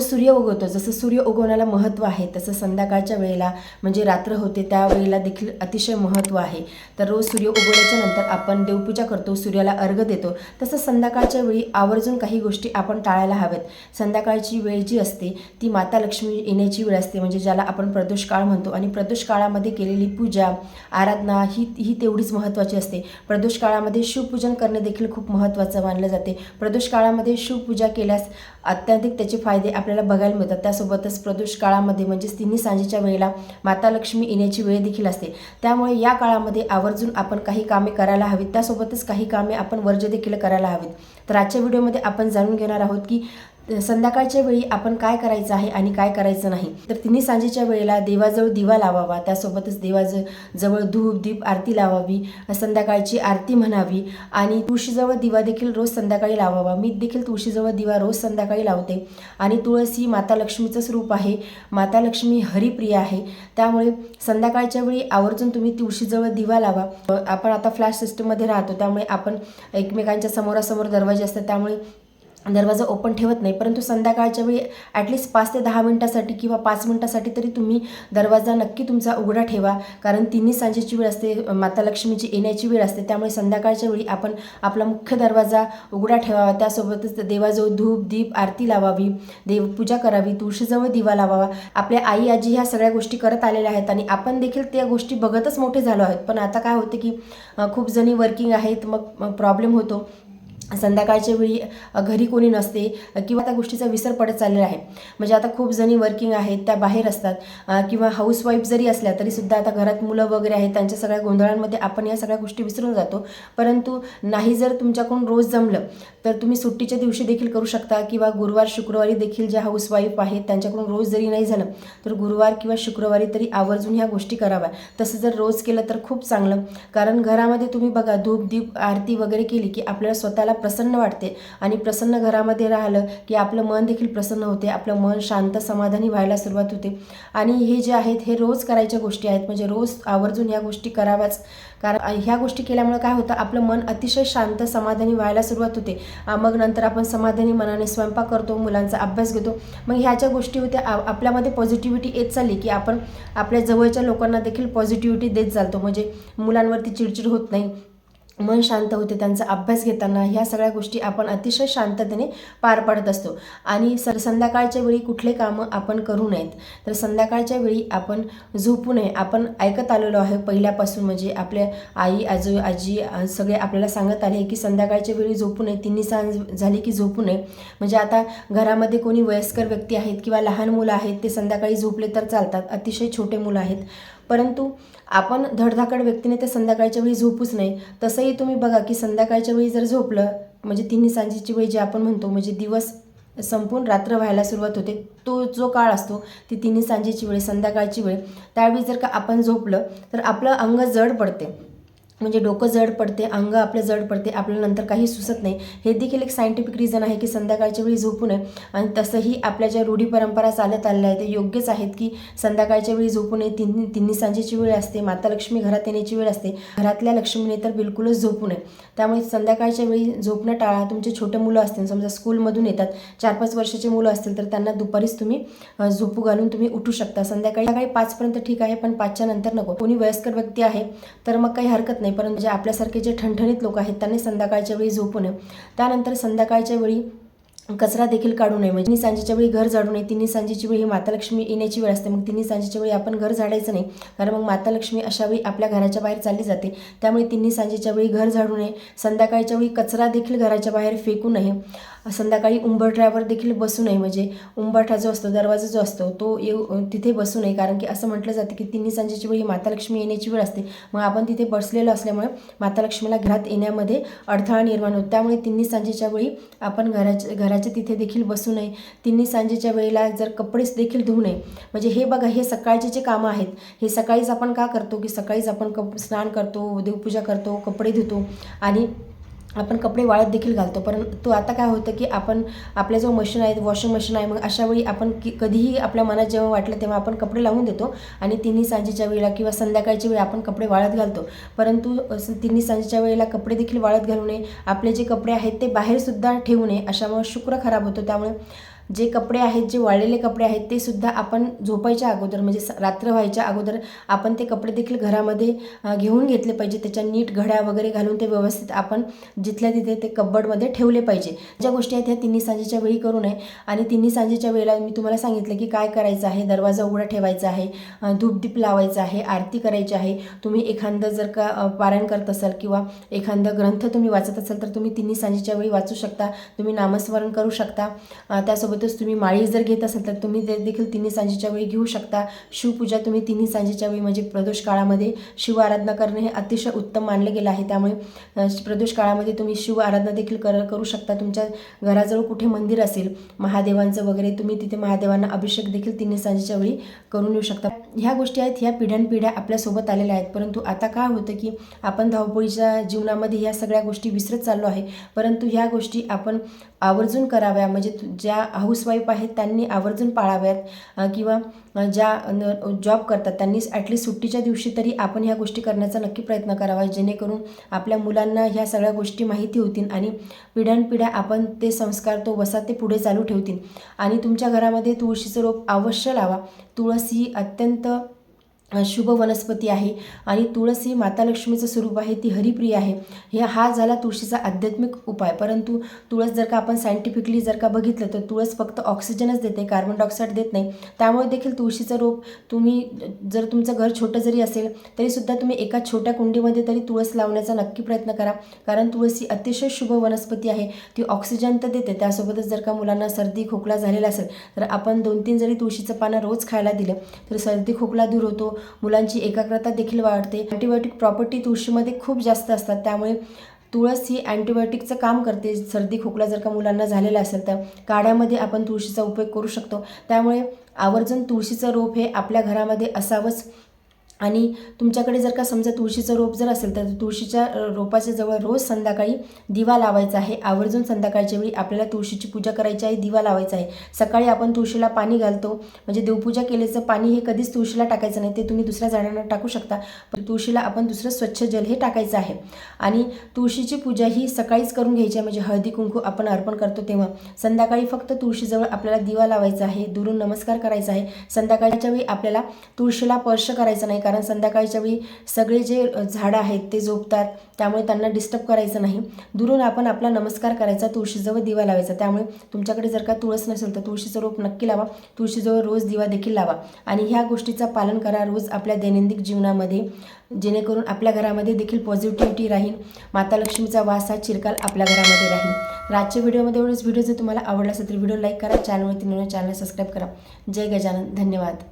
रोज सूर्य उगवतो. जसं सूर्य उगवण्याला महत्त्व आहे तसं संध्याकाळच्या वेळेला म्हणजे रात्र होते त्या वेळेला देखील अतिशय महत्त्व आहे. तर रोज सूर्य उगवल्याच्या नंतर आपण देवपूजा करतो सूर्याला अर्घ देतो. तसं संध्याकाळच्या वेळी आवर्जून काही गोष्टी आपण टाळायला हव्यात. संध्याकाळची वेळ जी असते ती माता लक्ष्मी येण्याची वेळ असते म्हणजे ज्याला आपण प्रदोष काळ म्हणतो. आणि प्रदोष काळामध्ये केलेली पूजा आराधना ही ही तेवढीच महत्त्वाची असते. प्रदोष काळामध्ये शिवपूजन करणे देखील खूप महत्त्वाचं मानलं जाते. प्रदोष काळामध्ये शिवपूजा केल्यास अत्याधिक त्याचे फायदे आपल्याला बघायला मिळतात. त्यासोबतच प्रदोष काळामध्ये म्हणजेच तिन्ही सांजेच्या वेळेला माता लक्ष्मी येण्याची वेळ देखील असते. त्यामुळे या काळामध्ये आवर्जून आपण काही कामे करायला हवीत. त्यासोबतच काही कामे आपण वर्ज देखील करायला हवीत. तर आजच्या व्हिडिओमध्ये आपण जाणून घेणार आहोत की संध्याकाळच्या वेळी आपण काय करायचं आहे आणि काय करायचं नाही? तर तिन्ही सांजेच्या वेळेला देवाजवळ दिवा लावावा. त्यासोबतच देवाज जवळ धूप दीप आरती लावावी. संध्याकाळची आरती म्हणावी. आणि तुळशीजवळ दिवा देखील रोज संध्याकाळी लावावा. मी देखील तुळशीजवळ दिवा रोज संध्याकाळी लावते. आणि तुळस ही माता लक्ष्मीचंच रूप आहे. माता लक्ष्मी हरिप्रिय आहे. त्यामुळे संध्याकाळच्या वेळी आवर्जून तुम्ही तुळशीजवळ दिवा लावा. आपण आता फ्लॅश सिस्टममध्ये राहतो. त्यामुळे आपण एकमेकांच्या समोरासमोर दरवाजे असतात. त्यामुळे दरवाजा ओपन ठेवत नाही. परंतु संध्याकाळच्या वेळी ॲटलिस्ट पाच ते दहा मिनटासाठी किंवा पाच मिनटासाठी तरी तुम्ही दरवाजा नक्की तुमचा उघडा ठेवा. कारण तिन्ही सांजेची वेळ असते माता लक्ष्मीची येण्याची वेळ असते. त्यामुळे संध्याकाळच्या वेळी आपण आपला मुख्य दरवाजा उघडा ठेवावा. त्यासोबतच देवाजवळ धूप दीप आरती लावावी. देवपूजा करावी. तुळशीजवळ दिवा लावावा. आपल्या आई आजी ह्या सगळ्या गोष्टी करत आलेल्या आहेत आणि आपण देखील त्या गोष्टी बघतच मोठे झालो आहोत. पण आता काय होते की खूप जणी वर्किंग आहेत. मग प्रॉब्लेम होतो. संध्याकाळच्या वेळी घरी कोणी नसते किंवा त्या गोष्टीचा विसर पडत चाललेला आहे. म्हणजे आता खूप जणी वर्किंग आहेत त्या बाहेर असतात किंवा हाऊसवाईफ जरी असल्या तरीसुद्धा आता घरात मुलं वगैरे आहेत त्यांच्या सगळ्या गोंधळांमध्ये आपण या सगळ्या गोष्टी विसरून जातो. परंतु नाही जर तुमच्याकडून रोज जमलं तर तुम्ही सुट्टीच्या दिवशी देखील करू शकता किंवा गुरुवार शुक्रवारी देखील ज्या हाऊसवाईफ आहेत त्यांच्याकडून रोज जरी नाही झालं तर गुरुवार किंवा शुक्रवारी तरी आवर्जून ह्या गोष्टी कराव्या. तसं जर रोज केलं तर खूप चांगलं. कारण घरामध्ये तुम्ही बघा धूप दीप आरती वगैरे केली की आपल्याला स्वतःला प्रसन्न वाटते. आणि प्रसन्न घरामध्ये राहिलं की आपलं मन देखील प्रसन्न होते. आपलं मन शांत समाधानी व्हायला सुरुवात होते. आणि हे जे आहेत हे रोज करायच्या गोष्टी आहेत. म्हणजे रोज आवर्जून ह्या गोष्टी कराव्याच. कारण ह्या गोष्टी केल्यामुळे काय होतं? आपलं मन अतिशय शांत समाधानी व्हायला सुरुवात होते. मग नंतर आपण समाधानी मनाने स्वयंपाक करतो मुलांचा अभ्यास घेतो. मग ह्या ज्या गोष्टी होत्या आपल्यामध्ये पॉझिटिव्हिटी येत चालली की आपण आपल्या जवळच्या लोकांना देखील पॉझिटिव्हिटी देत चालतो. म्हणजे मुलांवरती चिडचिड होत नाही. मन शांत होते त्यांचा अभ्यास घेताना ह्या सगळ्या गोष्टी आपण अतिशय शांततेने पार पाडत असतो. आणि सर संध्याकाळच्या वेळी कुठले कामं आपण करू नयेत. तर संध्याकाळच्या वेळी आपण झोपू नये. आपण ऐकत आलेलो आहे पहिल्यापासून म्हणजे आपल्या आई आजो आजी सगळे आपल्याला सांगत आले की संध्याकाळच्या वेळी झोपू नये. तिन्ही सांज झाली की झोपू नये. म्हणजे आता घरामध्ये कोणी वयस्कर व्यक्ती आहेत किंवा लहान मुलं आहेत ते संध्याकाळी झोपले तर चालतात. अतिशय छोटे मुलं आहेत. परंतु आपण धडधाकड व्यक्तीने ते संध्याकाळच्या वेळी झोपूच नाही. तसंही तुम्ही बघा की संध्याकाळच्या वेळी जर झोपलं म्हणजे तिन्ही सांजेची वेळ जे आपण म्हणतो म्हणजे दिवस संपून रात्र व्हायला सुरुवात होते तो जो काळ असतो ती तिन्ही सांजेची वेळ संध्याकाळची वेळ त्यावेळी जर का आपण झोपलं तर आपलं अंग जड पडते. म्हणजे डोकं जड पडते अंग आपलं जड पडते आपल्याला नंतर काही सुचत नाही. हे देखील एक सायंटिफिक रिझन आहे की संध्याकाळच्या वेळी झोपू नये. आणि तसंही आपल्या ज्या रूढी परंपरा चालत आलेल्या आहेत ते योग्यच आहेत की संध्याकाळच्या वेळी झोपू नये तिन्ही तिन्ही सांजेची वेळ असते माता लक्ष्मी घरात येण्याची वेळ असते. घरातल्या लक्ष्मीने तर बिलकुलच झोपू नये. त्यामुळे संध्याकाळच्या वेळी झोपणं टाळा. तुमचे छोटे मुलं असतील समजा स्कूलमधून येतात चार पाच वर्षाचे मुलं असतील तर त्यांना दुपारीच तुम्ही झोपू घालून तुम्ही उठू शकता. संध्याकाळी सकाळी पाचपर्यंत ठीक आहे पण पाचच्या नंतर नको. कोणी वयस्कर व्यक्ती आहे तर मग काही हरकत नाही. परंतु जे आपल्यासारखे जे ठणठणीत लोक आहेत त्यांनी संध्याकाळच्या वेळी झोपू नये. त्यानंतर संध्याकाळच्या वेळी कचरा देखील काढू नये. म्हणजे तिन्ही सांजेच्या वेळी घर झाडू नये तिन्ही सांजेची वेळी ही माता लक्ष्मी येण्याची वेळ असते. मग तिन्ही सांजेच्या वेळी आपण घर झाडायचं नाही कारण मग माता लक्ष्मी अशा वेळी आपल्या घराच्या बाहेर चालली जाते. त्यामुळे तिन्ही सांजेच्या वेळी घर झाडू नये. संध्याकाळच्या वेळी कचरा देखील घराच्या बाहेर फेकू नये. संध्याकाळी उंबरठ्यावर देखील बसू नये. म्हणजे उंबरठा जो असतो दरवाजा जो असतो तो येऊ तिथे बसू नये. कारण की असं म्हटलं जातं की तिन्ही सांजेची वेळी माता लक्ष्मी येण्याची वेळ असते. मग आपण तिथे बसलेलो असल्यामुळे माता लक्ष्मीला घरात येण्यामध्ये अडथळा निर्माण होतो. त्यामुळे तिन्ही सांजेच्या वेळी आपण घराच्या घराच्या तिथे देखील बसू नये. तिन्ही सांजेच्या वेळेला जर कपडेच देखील धुवू नये. म्हणजे हे बघा हे सकाळचे जे कामं आहेत हे सकाळीच आपण का करतो की सकाळीच आपण कप स्नान करतो देवपूजा करतो कपडे धुतो आणि आपण कपडे वाळत देखील घालतो. परंतु आता काय होतं की आपण आपल्या जो मशीन आहे वॉशिंग मशीन आहे मग अशा वेळी आपण की कधीही आपल्या मनात जेव्हा वाटलं तेव्हा आपण कपडे लावून देतो आणि तिन्ही सांजेच्या वेळेला किंवा संध्याकाळच्या वेळी आपण कपडे वाळत घालतो. परंतु असं तिन्ही सांजेच्या वेळेला कपडे देखील वाळत घालू नये. आपले जे कपडे आहेत ते बाहेरसुद्धा ठेवू नये. अशामुळे शुक्र खराब होतो. त्यामुळे जे कपडे आहेत जे वाळलेले कपडे आहेत ते सुद्धा आपण झोपायच्या अगोदर म्हणजे स- रात्र व्हायच्या अगोदर आपण ते कपडे देखील घरामध्ये घेऊन घेतले पाहिजे. त्याच्या नीट घड्या वगैरे घालून ते व्यवस्थित आपण जिथल्या तिथे ते कब्बडमध्ये ठेवले पाहिजे. ज्या गोष्टी आहेत ह्या तिन्ही सांजेच्या वेळी करू नये. आणि तिन्ही सांजेच्या वेळेला मी तुम्हाला सांगितलं की काय करायचं आहे? दरवाजा उघडा ठेवायचा आहे. धूपदीप लावायचा आहे. आरती करायची आहे. तुम्ही एखादं जर का पारायण करत असाल किंवा एखादं ग्रंथ तुम्ही वाचत असाल तर तुम्ही तिन्ही सांजेच्या वेळी वाचू शकता. तुम्ही नामस्मरण करू शकता. त्यासोबत सोबतच तुम्ही माळी जर घेत असाल तर तुम्ही ते देखील तिन्ही सांजेच्या वेळी घेऊ शकता. शिवपूजा तुम्ही तिन्ही सांजेच्या वेळी म्हणजे प्रदोष काळामध्ये शिव आराधना करणे हे अतिशय उत्तम मानले गेलं आहे. त्यामुळे प्रदोष काळामध्ये तुम्ही शिव आराधना देखील कर करू शकता. तुमच्या घराजवळ कुठे मंदिर असेल महादेवांचं वगैरे तुम्ही तिथे महादेवांना अभिषेक देखील तिन्ही सांजेच्या वेळी करून येऊ शकता. ह्या गोष्टी आहेत ह्या पिढ्यानपिढ्या आपल्यासोबत आलेल्या आहेत. परंतु आता काय होतं की आपण धावपळीच्या जीवनामध्ये ह्या सगळ्या गोष्टी विसरत चाललो आहे. परंतु ह्या गोष्टी आपण आवर्जून कराव्या म्हणजे ज्या हाऊसवाईफ आहेत त्यांनी आवर्जून पाळाव्यात किंवा ज्या जॉब करतात त्यांनी ॲटलीस्ट सुट्टीच्या दिवशी तरी आपण ह्या गोष्टी करण्याचा नक्की प्रयत्न करावा जेणेकरून आपल्या मुलांना ह्या सगळ्या गोष्टी माहिती होतील आणि पिढ्यानपिढ्या आपण ते संस्कार तो वसा ते पुढे चालू ठेवतील. आणि तुमच्या घरामध्ये तुळशीचं रोप अवश्य लावा. तुळस ही अत्यंत शुभ वनस्पती आहे आणि तुळस ही माता लक्ष्मीचं स्वरूप आहे ती हरिप्रिय आहे. हे हा झाला तुळशीचा आध्यात्मिक उपाय. परंतु तुळस जर का आपण सायंटिफिकली जर का बघितलं तर तुळस फक्त ऑक्सिजनच देते कार्बन डायऑक्साईड देत नाही. त्यामुळे देखील तुळशीचं रोप तुम्ही जर तुमचं घर छोटं जरी असेल तरीसुद्धा तुम्ही एका छोट्या कुंडीमध्ये तरी तुळस लावण्याचा नक्की प्रयत्न करा. कारण तुळस ही अतिशय शुभ वनस्पती आहे. ती ऑक्सिजन तर देते. त्यासोबतच जर का मुलांना सर्दी खोकला झालेला असेल तर आपण दोन तीन जरी तुळशीचं पानं रोज खायला दिलं तर सर्दी खोकला दूर होतो. मुलांची एकाग्रता देखील वाढते. अँटीबायोटिक प्रॉपर्टी तुळशीमध्ये खूप जास्त असतात. त्यामुळे तुळस ही अँटीबायोटिकचं काम करते. सर्दी खोकला जर का मुलांना झालेला असेल तर काढ्यामध्ये आपण तुळशीचा उपयोग करू शकतो. त्यामुळे आवर्जून तुळशीचं रोप हे आपल्या घरामध्ये असावंच. आणि तुमच्याकडे जर का समजा तुळशीचं रोप जर असेल तर तुळशीच्या रोपाच्या जवळ रोज संध्याकाळी दिवा लावायचा आहे. आवर्जून संध्याकाळच्या वेळी आपल्याला तुळशीची पूजा करायची आहे दिवा लावायचा आहे. सकाळी आपण तुळशीला पाणी घालतो. म्हणजे देवपूजा केल्याचं पाणी हे कधीच तुळशीला टाकायचं नाही ते तुम्ही दुसऱ्या झाडांना टाकू शकता. पण तुळशीला आपण दुसरं स्वच्छ जल हे टाकायचं आहे. आणि तुळशीची पूजा ही सकाळीच करून घ्यायची आहे. म्हणजे हळदी कुंकू आपण अर्पण करतो तेव्हा. संध्याकाळी फक्त तुळशीजवळ आपल्याला दिवा लावायचा आहे. दुरून नमस्कार करायचा आहे. संध्याकाळच्या वेळी आपल्याला तुळशीला स्पर्श करायचा नाही कारण संध्याकाळच्या वेळी सगळे जे झाडं आहेत ते झोपतात त्यामुळे त्यांना डिस्टर्ब करायचं नाही. दुरून आपण आपला नमस्कार करायचा तुळशीजवळ दिवा लावायचा. त्यामुळे तुमच्याकडे जर का तुळस नसेल तर तुळशीचं रोप नक्की लावा. तुळशीजवळ रोज दिवा देखील लावा. आणि ह्या गोष्टीचा पालन करा रोज आपल्या दैनंदिन जीवनामध्ये. जेणेकरून आपल्या घरामध्ये देखील पॉझिटिव्हिटी राहील. माता लक्ष्मीचा वास हा चिरकाल आपल्या घरामध्ये राहील. रातच्या व्हिडिओमध्ये एवढंच. व्हिडिओ जर तुम्हाला आवडला असेल तर व्हिडिओ लाईक करा. चॅनलवरती नवीन चॅनल सबस्क्राईब करा. जय गजानन. धन्यवाद.